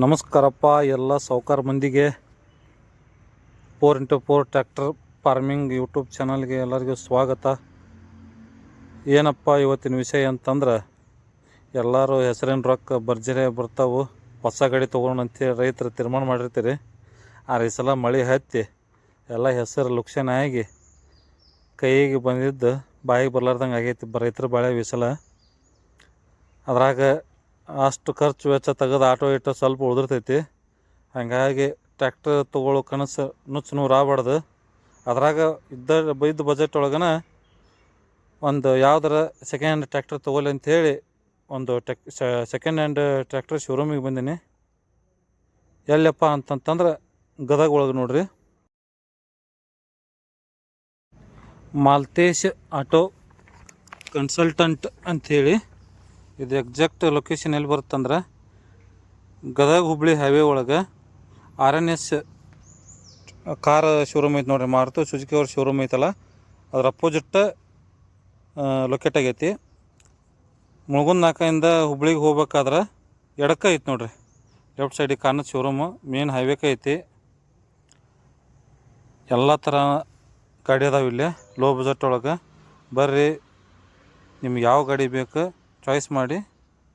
ನಮಸ್ಕಾರಪ್ಪ, ಎಲ್ಲ ಸಾವ್ಕಾರ ಮಂದಿಗೆ. Four into four tractor farming YouTube ಚಾನಲ್ಗೆ ಎಲ್ಲರಿಗೂ ಸ್ವಾಗತ. ಏನಪ್ಪ ಇವತ್ತಿನ ವಿಷಯ ಅಂತಂದ್ರೆ, ಎಲ್ಲರೂ ಹೆಸರಿನ ರೊಕ್ಕ ಭರ್ಜರಿ ಬರ್ತಾವು. ಹೊಸ ಗಾಡಿ ಅಂತೇಳಿ ರೈತರು ತೀರ್ಮಾನ ಮಾಡಿರ್ತೀರಿ. ಆರು ಈ ಸಲ ಮಳೆ ಹತ್ತಿ, ಎಲ್ಲ ಹೆಸರು ಲುಕ್ಷಣ ಆಗಿ ಕೈಗೆ ಬಂದಿದ್ದು, ಬಾಯಿಗೆ ಬರ್ಲಾರ್ದಂಗೆ ಆಗೈತಿ. ರೈತರ ಬಾಳೆ ಈ ಅದ್ರಾಗ ಅಷ್ಟು ಖರ್ಚು ವೆಚ್ಚ ತೆಗೆದು ಆಟೋ ಇಟ್ಟು ಸ್ವಲ್ಪ ಉಳಿದಿರ್ತೈತಿ. ಹಾಗಾಗಿ ಟ್ಯಾಕ್ಟರ್ ತೊಗೊಳ್ಳೋ ಕನಸು ನುಚ್ಚು ನೂರು ಆಗ್ಬಾರ್ದು. ಅದ್ರಾಗ ಇದ್ದ ಬೈದ ಬಜೆಟ್ ಒಳಗನ ಒಂದು ಯಾವ್ದಾರ ಸೆಕೆಂಡ್ ಹ್ಯಾಂಡ್ ಟ್ಯಾಕ್ಟರ್ ಅಂತ ಅಂಥೇಳಿ ಒಂದು ಟೆಕ್ ಸೆಕೆಂಡ್ ಹ್ಯಾಂಡ್ ಟ್ರ್ಯಾಕ್ಟರ್ ಶೋರೂಮಿಗೆ ಬಂದೀನಿ. ಎಲ್ಲಪ್ಪ ಅಂತಂತಂದ್ರೆ ಗದಗ ಒಳಗೆ ನೋಡ್ರಿ. ಮಾಲ್ತೇಶ್ ಆಟೋ ಕನ್ಸಲ್ಟಂಟ್ ಅಂಥೇಳಿ ಇದು ಎಕ್ಸಾಕ್ಟ್ ಲೊಕೇಶನ್ ಎಲ್ಲಿ ಬರುತ್ತಂದ್ರೆ ಗದಗ ಹುಬ್ಳಿ ಹೈವೇ ಒಳಗೆ R N S car showroom ಐತೆ ನೋಡ್ರಿ, ಮಾರುತಿ ಸುಜುಕಿ ಅವ್ರ ಶೋರೂಮ್ ಐತಲ್ಲ, ಅದ್ರ ಅಪೋಸಿಟ್ ಲೊಕೇಟ್ ಆಗೈತಿ. ಮುಳುಗುಂದ ನಾಲ್ಕಿಂದ ಹುಬ್ಳಿಗೆ ಹೋಗ್ಬೇಕಾದ್ರೆ ಎಡಕ್ಕೆ ಐತೆ ನೋಡ್ರಿ ಲೆಫ್ಟ್ ಸೈಡಿಗೆ ಕಾರ್ನ ಶೋರೂಮು ಮೇನ್ ಹೈವೇಕ ಐತಿ. ಎಲ್ಲ ಥರ ಗಾಡಿ ಅದಾವೆ ಇಲ್ಲಿ ಲೋ ಬಜೆಟ್ ಒಳಗೆ. ಬರ್ರಿ, ನಿಮ್ಗೆ ಯಾವ ಗಾಡಿ ಬೇಕು ಚಾಯ್ಸ್ ಮಾಡಿ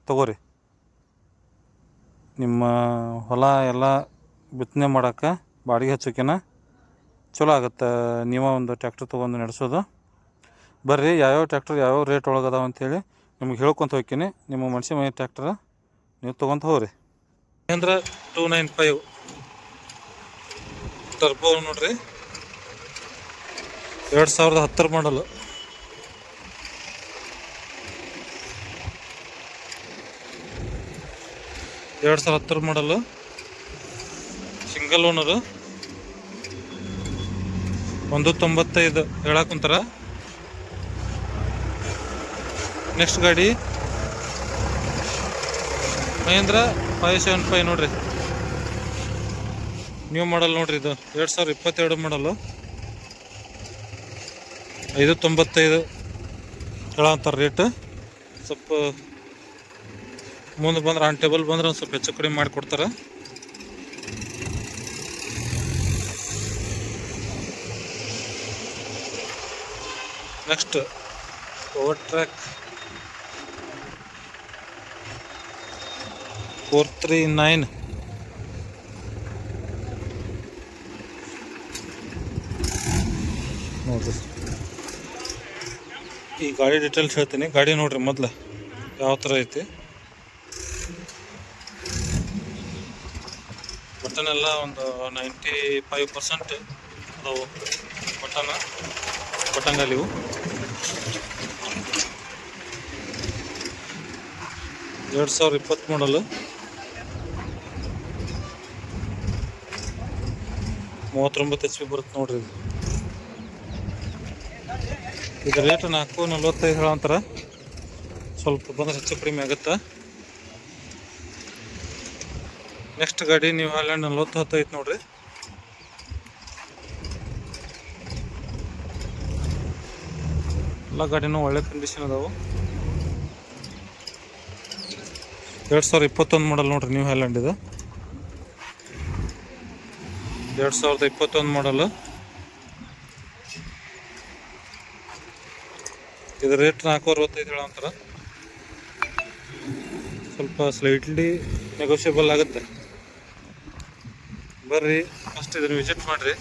ತಗೋರಿ. ನಿಮ್ಮ ಹೊಲ ಎಲ್ಲ ಬಿತ್ತನೆ ಮಾಡೋಕ್ಕೆ ಬಾಡಿಗೆ ಹಚ್ಚೋಕಿನ ಚಲೋ ಆಗುತ್ತೆ. ನೀವೇ ಒಂದು ಟ್ಯಾಕ್ಟ್ರ್ ತೊಗೊಂಡು ನಡೆಸೋದು. ಬರ್ರಿ, ಯಾವ್ಯಾವ ಟ್ಯಾಕ್ಟ್ರ್ ಯಾವ್ಯಾವ ರೇಟ್ ಒಳಗೆ ಅದಾವ ಅಂತೇಳಿ ನಿಮ್ಗೆ ಹೇಳ್ಕೊತ ಹೋಗ್ತೀನಿ. ನಿಮ್ಮ ಮನುಷ್ಯ ಮನೆ ಟ್ಯಾಕ್ಟ್ರ ನೀವು ತೊಗೊಂತ ಹೋಗ್ರಿ. Mahindra two nine five turbo ನೋಡ್ರಿ. ಎರಡು ಸಾವಿರದ ಹತ್ತರ ಮಾಡಲು ಎರಡು ಸಾವಿರ ಹತ್ತರ ಮಾಡಲು ಸಿಂಗಲ್ ಓನರು ಒಂದು ತೊಂಬತ್ತೈದು ಹೇಳಕ್ ಕುಂತಾರ ನೆಕ್ಸ್ಟ್ ಗಾಡಿ. ಮಹೇಂದ್ರ ಫೈವ್ ಸೆವೆನ್ ಫೈವ್ ನೋಡ್ರಿ. ನ್ಯೂ ಮಾಡಲ್ ನೋಡ್ರಿ ಇದು. ಎರಡು ಸಾವಿರ ಇಪ್ಪತ್ತೆರಡು ಮಾಡಲು ಐದು ತೊಂಬತ್ತೈದು. ಹೇಳಂತಾರೆ ರೇಟ್ ಸ್ವಲ್ಪ ಮುಂದೆ ಬಂದ್ರೆ ಆನ್ ಟೇಬಲ್ ಬಂದ್ರೆ ಒಂದು ಸ್ವಲ್ಪ ಹೆಚ್ಚು ಕಡಿಮೆ ಮಾಡಿಕೊಡ್ತಾರೆ next over track four three nine ನೋಡ್ರಿ ಈ ಗಾಡಿ ಡೀಟೇಲ್ಸ್ ಹೇಳ್ತೀನಿ. ಗಾಡಿ ನೋಡ್ರಿ ಮೊದ್ಲು. ಯಾವ ಥರ ಐತಿ? ಬಟನ್ ಎಲ್ಲ ಒಂದು ನೈಂಟಿ ಫೈವ್ ಪರ್ಸೆಂಟ್ ಅದಾವು ಬಟನ್ ಇವು ಎರಡು ಸಾವಿರ ಇಪ್ಪತ್ತು ಮಾಡಲು ಮೂವತ್ತೊಂಬತ್ತು ಎಚ್ ಪಿ ಬರುತ್ತೆ ನೋಡ್ರಿ ಇದು. ರೇಟ್ ನಾಲ್ಕು ನಲ್ವತ್ತೈದು ಹೇಳಂತಾರ ಸ್ವಲ್ಪ ಬಂದ್ರೆ ಹೆಚ್ಚು ಕಡಿಮೆ ಆಗುತ್ತೆ. ನೆಕ್ಸ್ಟ್ ಗಾಡಿ ನೀವು ಹಾಲ್ಯಾಂಡ್ ನಲ್ವತ್ತು ಹತ್ತು ಐತೆ ನೋಡ್ರಿ. ಎಲ್ಲ ಗಾಡಿನೂ ಒಳ್ಳೆ ಕಂಡೀಷನ್ ಅದಾವು. ಎರಡು ಸಾವಿರದ ಇಪ್ಪತ್ತೊಂದು ಮಾಡಲ್ ನೋಡ್ರಿ ನ್ಯೂ ಹ್ಯಾಲೆಂಡ್ ಇದು. ಎರಡು ಸಾವಿರದ ಇಪ್ಪತ್ತೊಂದು ಮಾಡಲ್ ಇದು ರೇಟ್ ನಾಲ್ಕು ಅರವತ್ತೈದು ಹೇಳಂತಾರ ಸ್ವಲ್ಪ ಸ್ಲೈಟ್ಲಿ ನೆಗೋಷಿಯಬಲ್ ಆಗುತ್ತೆ. ಬರ್ರಿ. ಫಸ್ಟ್ ಇದನ್ನು ವಿಸಿಟ್ ಮಾಡಿರಿ.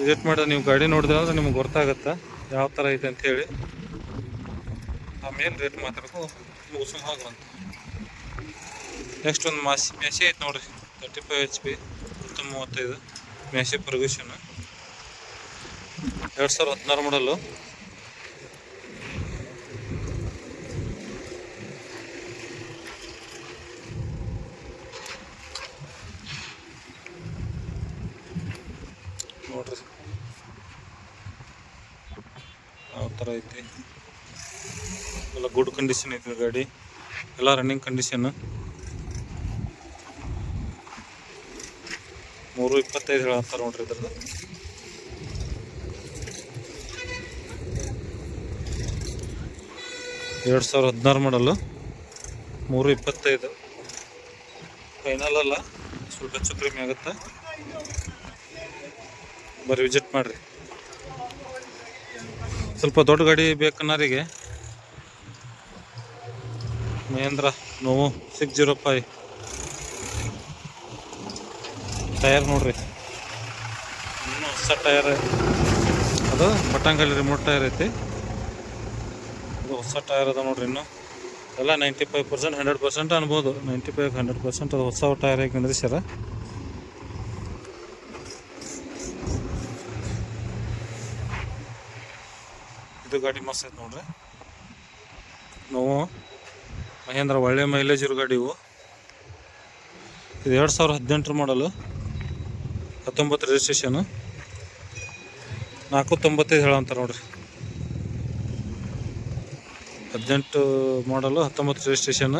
ವಿಸಿಟ್ ಮಾಡಿದ್ರೆ ನೀವು ಗಾಡಿ ನೋಡಿದ್ರೆ ಅಂದ್ರೆ ನಿಮ್ಗೆ ಗೊತ್ತಾಗುತ್ತೆ ಯಾವ ಥರ ಐತೆ ಅಂತ ಹೇಳಿ. ಆಮೇಲೆ ರೇಟ್ ಮಾತಾಡೋದು ಮುಗಿಸೋದು ಬಂತು ನೆಕ್ಸ್ಟ್ ಒಂದು ಮಾಸಿ ಮೆಸಿ ಐತೆ ನೋಡಿರಿ. ತರ್ಟಿ ಫೈವ್ ಎಚ್ ಪಿ ಹತ್ತು ಮೂವತ್ತೈದು. ಮೆಸಿ ಪರ್ಗೂಷನ್ ಎರಡು ಸಾವಿರದ ಹದಿನಾರು ಮಾಡಲು ನೋಡ್ರಿ. ಯಾವ ಥರ ಐತಿ. ಎಲ್ಲ ಗುಡ್ ಕಂಡೀಷನ್ ಐತಿ ಗಾಡಿ. ಎಲ್ಲ ರನ್ನಿಂಗ್ ಕಂಡೀಷನ್ ಮೂರು ಇಪ್ಪತ್ತೈದು ಹೇಳತ್ತಾರ ನೋಡ್ರಿ ಇದ್ರದ್ದು. ಎರಡು ಸಾವಿರ ಹದಿನಾರು ಮಾಡಲು ಮೂರು ಇಪ್ಪತ್ತೈದು. ಫೈನಲ್ ಅಲ್ಲ. ಸ್ವಲ್ಪ ಹೆಚ್ಚು ಕಡಿಮೆ ಆಗುತ್ತೆ. ಬರ್ರಿ ವಿಸಿಟ್ ಮಾಡಿರಿ. ಸ್ವಲ್ಪ ದೊಡ್ಡ ಗಾಡಿ ಬೇಕನ್ನೋರಿಗೆ. ಮಹೇಂದ್ರ ನೋವು ಸಿಕ್ಸ್ ಜೀರೋ ಫೈವ್. ಟಯರ್ ನೋಡ್ರಿ. ಇನ್ನೂ ಹೊಸ ಟಯರ್ ಅದು ಬಟ್ಟಂಗಲ್ಲಿ ರಿಮೋಟ್ ಟೈರ್ ಐತಿ. ಇದು ಹೊಸ ಟೈರ್ ಅದ ನೋಡ್ರಿ ಇನ್ನು. ಎಲ್ಲ ninety five percent hundred percent ಅನ್ಬೋದು. ನೈಂಟಿ ಫೈವ್ ಹಂಡ್ರೆಡ್ ಪರ್ಸೆಂಟ್ ಅದು ಹೊಸ ಟೈರ್ ಆಗಿ ನಿಂದ್ರಿಸ್ಯಾರ ಇದು ಗಾಡಿ ಮಸ್ತ್ ಐತೆ ನೋಡ್ರಿ. ನಾವು. ಮಹೇಂದ್ರ ಒಳ್ಳೆ ಮೈಲೇಜ್ ಇರೋ ಗಾಡಿ ಇವು. ಇದು ಎರಡು ಸಾವಿರದ ಹದಿನೆಂಟರ ಮಾಡಲು ಹತ್ತೊಂಬತ್ತು ರಿಜಿಸ್ಟ್ರೇಷನ್ ನಾಲ್ಕು ತೊಂಬತ್ತೈದು ಹೇಳಂತಾರೆ ನೋಡ್ರಿ. ಹದಿನೆಂಟು ಮಾಡಲು ಹತ್ತೊಂಬತ್ತು ರಿಜಿಸ್ಟ್ರೇಷನ್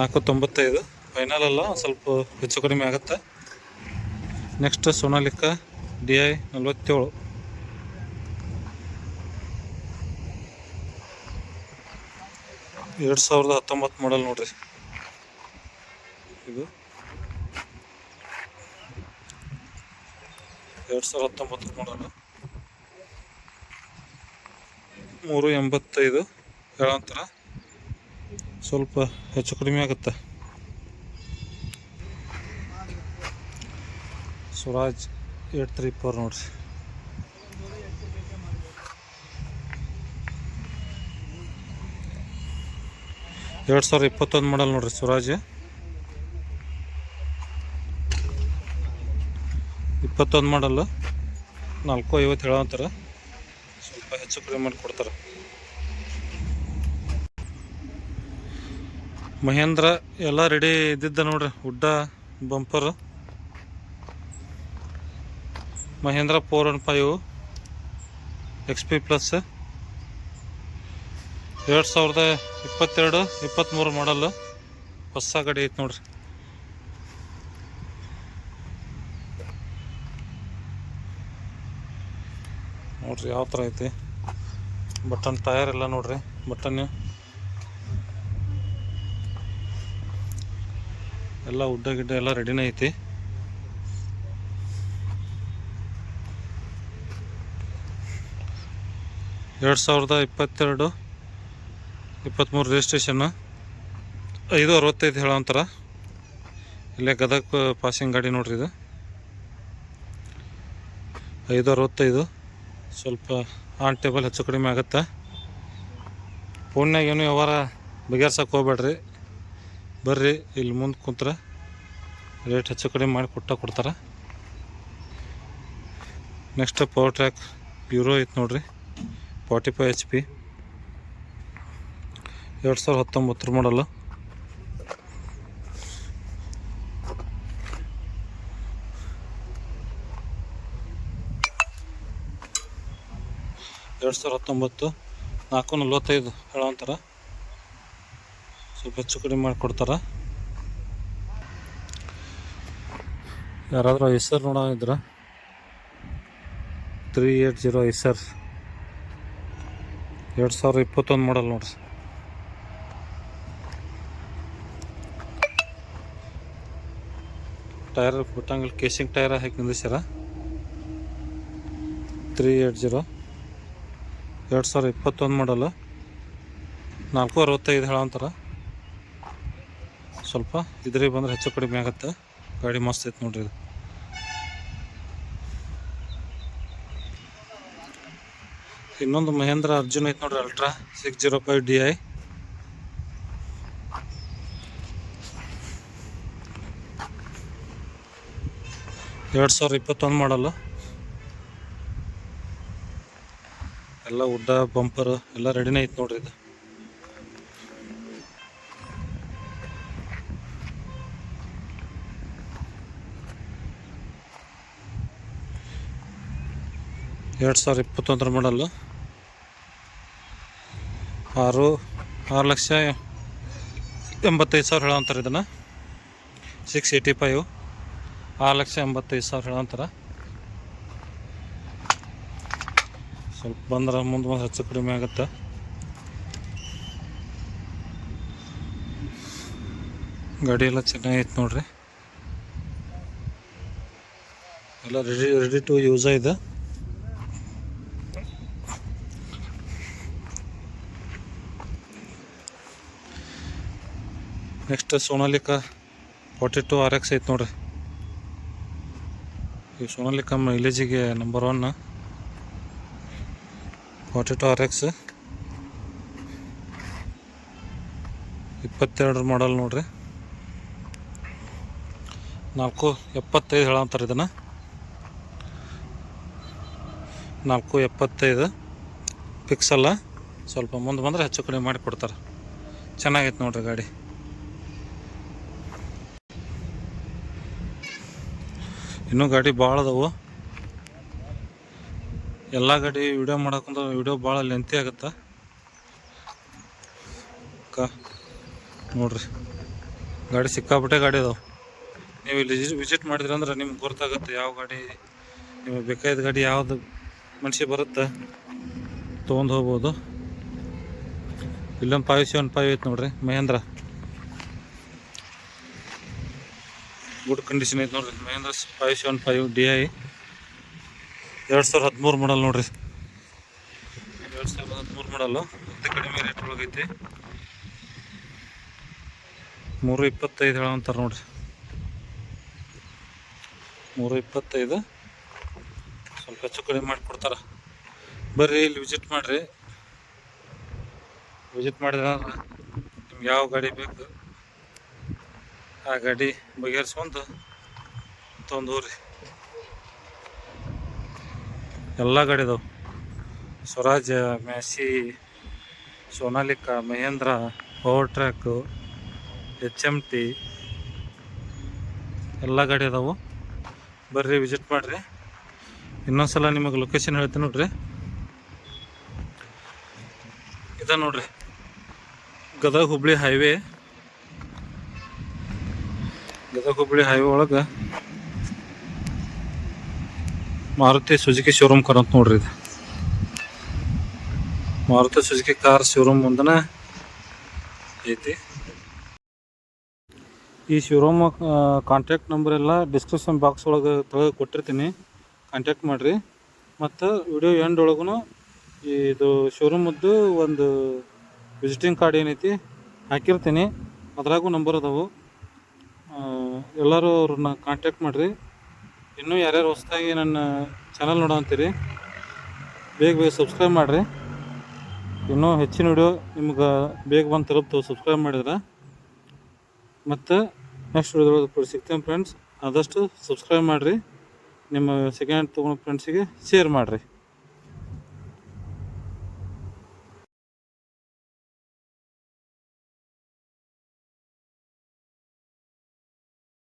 ನಾಲ್ಕು ತೊಂಬತ್ತೈದು. ಫೈನಲ್ ಅಲ್ಲ, ಸ್ವಲ್ಪ ಹೆಚ್ಚು ಕಡಿಮೆ ಆಗುತ್ತೆ. ನೆಕ್ಸ್ಟ್ ಸೋನಾಲಿಕ ಡಿ ಐ ನಲ್ವತ್ತೇಳು. ಎರಡು ಸಾವಿರದ ಹತ್ತೊಂಬತ್ತು ಮಾಡಲ್ ನೋಡ್ರಿ. ಇದು. ಎರಡು ಸಾವಿರದ ಹತ್ತೊಂಬತ್ತು ಮಾಡಲ್ ಮೂರು ಎಂಬತ್ತೈದು ಹೇಳಂತರ ಸ್ವಲ್ಪ ಹೆಚ್ಚು ಕಡಿಮೆ ಆಗುತ್ತೆ. ಸ್ವರಾಜ್ ಏಟ್ ತ್ರೀ ಫೋರ್ ನೋಡ್ರಿ. ಎರಡು ಸಾವಿರದ ಇಪ್ಪತ್ತೊಂದು ಮಾಡಲ್ ನೋಡ್ರಿ ಸ್ವರಾಜ್ ಇಪ್ಪತ್ತೊಂದು ಮಾಡಲ್ ನಾಲ್ಕು ಐವತ್ತು ಹೇಳಂತಾರೆ ಸ್ವಲ್ಪ ಹೆಚ್ಚು ಕಡಿಮೆ ಮಾಡಿ ಕೊಡ್ತಾರೆ. ಮಹೇಂದ್ರ ಎಲ್ಲ ರೆಡಿ ಇದ್ದಿದ್ದ ನೋಡ್ರಿ, ಉಡ್ಡ bumper Mahindra four one five X P plus ಎರಡು ಸಾವಿರದ ಇಪ್ಪತ್ತೆರಡು ಇಪ್ಪತ್ತ್ಮೂರು ಮಾಡಲ್ಲು ಹೊಸ ಗಾಡಿ ಐತೆ ನೋಡ್ರಿ. ನೋಡ್ರಿ ಯಾವ ಥರ ಐತಿ. ಬಟನ್ ಟಯರ್ ಎಲ್ಲ ನೋಡ್ರಿ, ಬಟನ್. ಎಲ್ಲ ಉಡ್ಡ ಗಿಡ್ಡ ಎಲ್ಲ ರೆಡಿನೇ ಐತಿ. ಎರಡು ಸಾವಿರದ ಇಪ್ಪತ್ತೆರಡು ಇಪ್ಪತ್ತ್ಮೂರು ರಿಜಿಸ್ಟ್ರೇಷನ್ ಐದು ಅರವತ್ತೈದು ಹೇಳೋಂತಾರ ಇಲ್ಲೇ ಗದಗ ಪಾಸಿಂಗ್ ಗಾಡಿ ನೋಡ್ರಿ ಇದು. ಐದು ಅರವತ್ತೈದು. ಸ್ವಲ್ಪ ಆನ್ ಟೇಬಲ್ ಹೆಚ್ಚು ಕಡಿಮೆ ಆಗುತ್ತೆ. ಫೋನ್ಯಾಗ ಏನು ವ್ಯವಹಾರ ಬಗೆಹರ್ಸಕ್ಕೆ ಹೋಗ್ಬೇಡ್ರಿ. ಬರ್ರಿ, ಇಲ್ಲಿ ಮುಂದೆ ಕುಂತ್ರೆ. ರೇಟ್ ಹೆಚ್ಚು ಕಡಿಮೆ ಮಾಡಿ ಕೊಟ್ಟ ಕೊಡ್ತಾರೆ. ನೆಕ್ಸ್ಟ್ ಪವರ್ ಟ್ರ್ಯಾಕ್ ಪ್ಯೂರೋ ಐತೆ ನೋಡ್ರಿ. ಫಾರ್ಟಿ ಫೈವ್ ಎಚ್ ಪಿ ಎರಡು ಸಾವಿರದ ಹತ್ತೊಂಬತ್ತರ ಮಾಡಲು ಎರಡು ಸಾವಿರದ ಹತ್ತೊಂಬತ್ತು, ನಾಲ್ಕು ನಲ್ವತ್ತೈದು ಹೇಳೋಂತಾರ ಸ್ವಲ್ಪ ಹೆಚ್ಚು ಕಡಿಮೆ ಮಾಡಿಕೊಡ್ತಾರೆ. ಯಾರಾದರೂ ಐಸರ್ ನೋಡೋ ಇದ್ರ? Three eight zero Eicher. ಎರಡು ಸಾವಿರ ಇಪ್ಪತ್ತೊಂದು ಮಾಡಲ್ ನೋಡ್ರಿ. ಟೈರ್ ಬಿಟ್ಟಂಗಲ್ ಕೇಸಿಂಗ್ ಟೈರ್ ಹಾಕಿ ನಿಂದಿಸ್ಯಾರ ತ್ರೀ ಏಟ್ ಜೀರೋ ಎರಡು ಸಾವಿರ ಇಪ್ಪತ್ತೊಂದು ಮಾಡಲು ನಾಲ್ಕು ಅರವತ್ತೈದು ಹೇಳಂತಾರ ಸ್ವಲ್ಪ ಇದ್ರಿಗೆ ಬಂದ್ರೆ ಹೆಚ್ಚು ಕಡಿಮೆ ಆಗುತ್ತೆ. ಗಾಡಿ ಮಸ್ತ್ ಐತೆ ನೋಡ್ರಿ ಇದು. ಇನ್ನೊಂದು ಮಹೇಂದ್ರ ಅರ್ಜುನ್ ಐತೆ ನೋಡ್ರಿ ultra six zero five D I ಎರಡು ಸಾವಿರದ ಇಪ್ಪತ್ತೊಂದು ಮಾಡಲ್ಲ. ಎಲ್ಲ ಉಡ್ಡ ಬಂಪರ್ ಎಲ್ಲ ರೆಡಿನೇ ಐತೆ ನೋಡ್ರಿ ಇದು. ಎರಡು ಸಾವಿರದ ಇಪ್ಪತ್ತೊಂದರ ಮಾಡಲ್ಲು. ಆರು ಆರು ಲಕ್ಷ ಎಂಬತ್ತೈದು ಸಾವಿರ ಹೇಳೋಂತಾರೆ ಇದನ್ನು. ಸಿಕ್ಸ್ ಏಯ್ಟಿ ಫೈವ್ ಆರು ಲಕ್ಷ ಎಂಬತ್ತೈದು ಸಾವಿರ ಹೇಳೋಂತಾರೆ ಸ್ವಲ್ಪ ಬಂದ್ರೆ ಮುಂದೆ ಬಂದ್ರೆ ಹೆಚ್ಚು ಕಡಿಮೆ ಆಗುತ್ತೆ. ಗಾಡಿ ಎಲ್ಲ ಚೆನ್ನಾಗೈತೆ ನೋಡ್ರಿ. ಎಲ್ಲ ರೆಡಿ ರೆಡಿ ಟು ಯೂಸ ಇದೆ. Next Sonalika forty two R X ಐತೆ ನೋಡ್ರಿ. ಈ ಸೋನಾಲಿಕಮ್ ಇಲೇಜಿಗೆ number one forty two R X ಇಪ್ಪತ್ತೆರಡರ ಮಾಡಲ್ ನೋಡ್ರಿ. ನಾಲ್ಕು ಎಪ್ಪತ್ತೈದು ಹೇಳಂತಾರೆ ಇದನ್ನು. ನಾಲ್ಕು ಎಪ್ಪತ್ತೈದು. ಫಿಕ್ಸ್ ಅಲ್ಲ ಸ್ವಲ್ಪ ಮುಂದೆ ಬಂದರೆ ಹೆಚ್ಚು ಕಡಿಮೆ ಮಾಡಿ ಕೊಡ್ತಾರೆ ಚೆನ್ನಾಗೈತೆ ನೋಡ್ರಿ ಗಾಡಿ. ಇನ್ನೂ ಗಾಡಿ ಭಾಳ ಅದಾವು. ಎಲ್ಲ ಗಾಡಿ ವಿಡಿಯೋ ಮಾಡಕ್ಕಂದ್ರೆ ವಿಡಿಯೋ ಭಾಳ ಲೆಂತಿ ಆಗುತ್ತೆ. ಅಕ್ಕ, ನೋಡ್ರಿ. ಗಾಡಿ ಸಿಕ್ಕಾಪಟ್ಟೆ ಗಾಡಿ ಅದಾವೆ. ನೀವು ಇಲ್ಲಿ ವಿಸಿಟ್ ಮಾಡಿದ್ರಿ ಅಂದ್ರೆ ನಿಮ್ಗೆ ಗೊತ್ತಾಗುತ್ತೆ ಯಾವ ಗಾಡಿ, ನಿಮಗೆ ಬೇಕಾದ ಗಾಡಿ ಯಾವ್ದು ಮನುಷ್ಯ ಬರುತ್ತೆ. ತೊಗೊಂಡು ಹೋಗ್ಬೋದು. ಇಲ್ಲೊಂದು ಫೈವ್ ಸೆವೆನ್ ಫೈವ್ ಐತೆ ನೋಡ್ರಿ, ಮಹೇಂದ್ರ. ಗುಡ್ ಕಂಡೀಷನ್ ಐತೆ ನೋಡ್ರಿ. Mahindra five seven five D I ಎರಡು ಸಾವಿರದ ಹದಿಮೂರು ಮಾಡಲ್ ನೋಡ್ರಿ. ಎರಡು ಸಾವಿರದ ಹದಿಮೂರು ಮಾಡಲ್ಲು ಅತಿ ಕಡಿಮೆ ರೇಟ್ ಒಳಗೈತಿ ಮೂರು ಇಪ್ಪತ್ತೈದು ಹೇಳಂತಾರೆ ನೋಡ್ರಿ. ಮೂರು ಇಪ್ಪತ್ತೈದು. ಸ್ವಲ್ಪ ಹೆಚ್ಚು ಕಡಿಮೆ ಮಾಡಿಕೊಡ್ತಾರೆ. ಬರ್ರಿ, ಇಲ್ಲಿ ವಿಸಿಟ್ ಮಾಡಿರಿ. ವಿಸಿಟ್ ಮಾಡಿದ್ರೆ ನಿಮ್ಗೆ ಯಾವ ಗಾಡಿ ಬೇಕು? ಆ ಗಾಡಿ ಬಗೆಹರಿಸ್ಕೊಂಡು ತಂದೂರಿ. ಎಲ್ಲ ಗಾಡಿ ಇದಾವೆ Swaraj, Massey, Sonalika, Mahindra power track H M T ಎಲ್ಲ ಗಾಡಿ ಅದಾವು ಬರ್ರಿ ವಿಸಿಟ್ ಮಾಡಿರಿ. ಇನ್ನೊಂದ್ಸಲ ನಿಮಗೆ ಲೊಕೇಶನ್ ಹೇಳ್ತೀನಿ ನೋಡ್ರಿ. ಇದ ನೋಡ್ರಿ. ಗದಗ ಹುಬ್ಳಿ ಹೈವೇ ಗದಗ ಹುಬ್ಳಿ ಹೈವೇ ಒಳಗೆ ಮಾರುತಿ ಸುಜುಕಿ ಶೋರೂಮ್ ಕಾರ್ ಅಂತ ನೋಡ್ರಿ ಇದು. ಮಾರುತಿ ಸುಜುಕಿ ಕಾರ್ ಶೋರೂಮ್ ಮುಂದನ ಐತಿ. ಈ ಶೋರೂಮ್ ಕಾಂಟ್ಯಾಕ್ಟ್ ನಂಬರ್ ಎಲ್ಲ ಡಿಸ್ಕ್ರಿಪ್ಷನ್ ಬಾಕ್ಸ್ ಒಳಗೆ ತೆಗೆದು ಕೊಟ್ಟಿರ್ತೀನಿ. ಕಾಂಟ್ಯಾಕ್ಟ್ ಮಾಡಿರಿ. ಮತ್ತು ವಿಡಿಯೋ ಎಂಡ್ ಒಳಗೂ ಇದು ಶೋರೂಮದ್ದು ಒಂದು ವಿಸಿಟಿಂಗ್ ಕಾರ್ಡ್ ಏನೈತಿ ಹಾಕಿರ್ತೀನಿ. ಅದ್ರಾಗೂ ನಂಬರ್ ಅದಾವು. ಎಲ್ಲರೂ ಅವ್ರನ್ನ ಕಾಂಟ್ಯಾಕ್ಟ್ ಮಾಡಿರಿ. ಇನ್ನೂ ಯಾರ್ಯಾರು ಹೊಸದಾಗಿ ನನ್ನ ಚಾನಲ್ ನೋಡೋ ಅಂತೀರಿ ಬೇಗ ಬೇಗ ಸಬ್ಸ್ಕ್ರೈಬ್ ಮಾಡಿರಿ. ಇನ್ನೂ ಹೆಚ್ಚಿನ ವಿಡಿಯೋ ನಿಮ್ಗೆ ಬೇಗ ಬಂದು ತಲುಪ್ತು ಸಬ್ಸ್ಕ್ರೈಬ್ ಮಾಡಿದ್ರೆ. ಮತ್ತು ನೆಕ್ಸ್ಟ್ ವಿಡಿಯೋದೊಳಗೆ ಸಿಗ್ತೇನೆ ಫ್ರೆಂಡ್ಸ್ ಆದಷ್ಟು ಸಬ್ಸ್ಕ್ರೈಬ್ ಮಾಡಿರಿ. ನಿಮ್ಮ ಸೆಕೆಂಡ್ ತೊಗೊಂಡು ಫ್ರೆಂಡ್ಸಿಗೆ ಶೇರ್ ಮಾಡಿರಿ.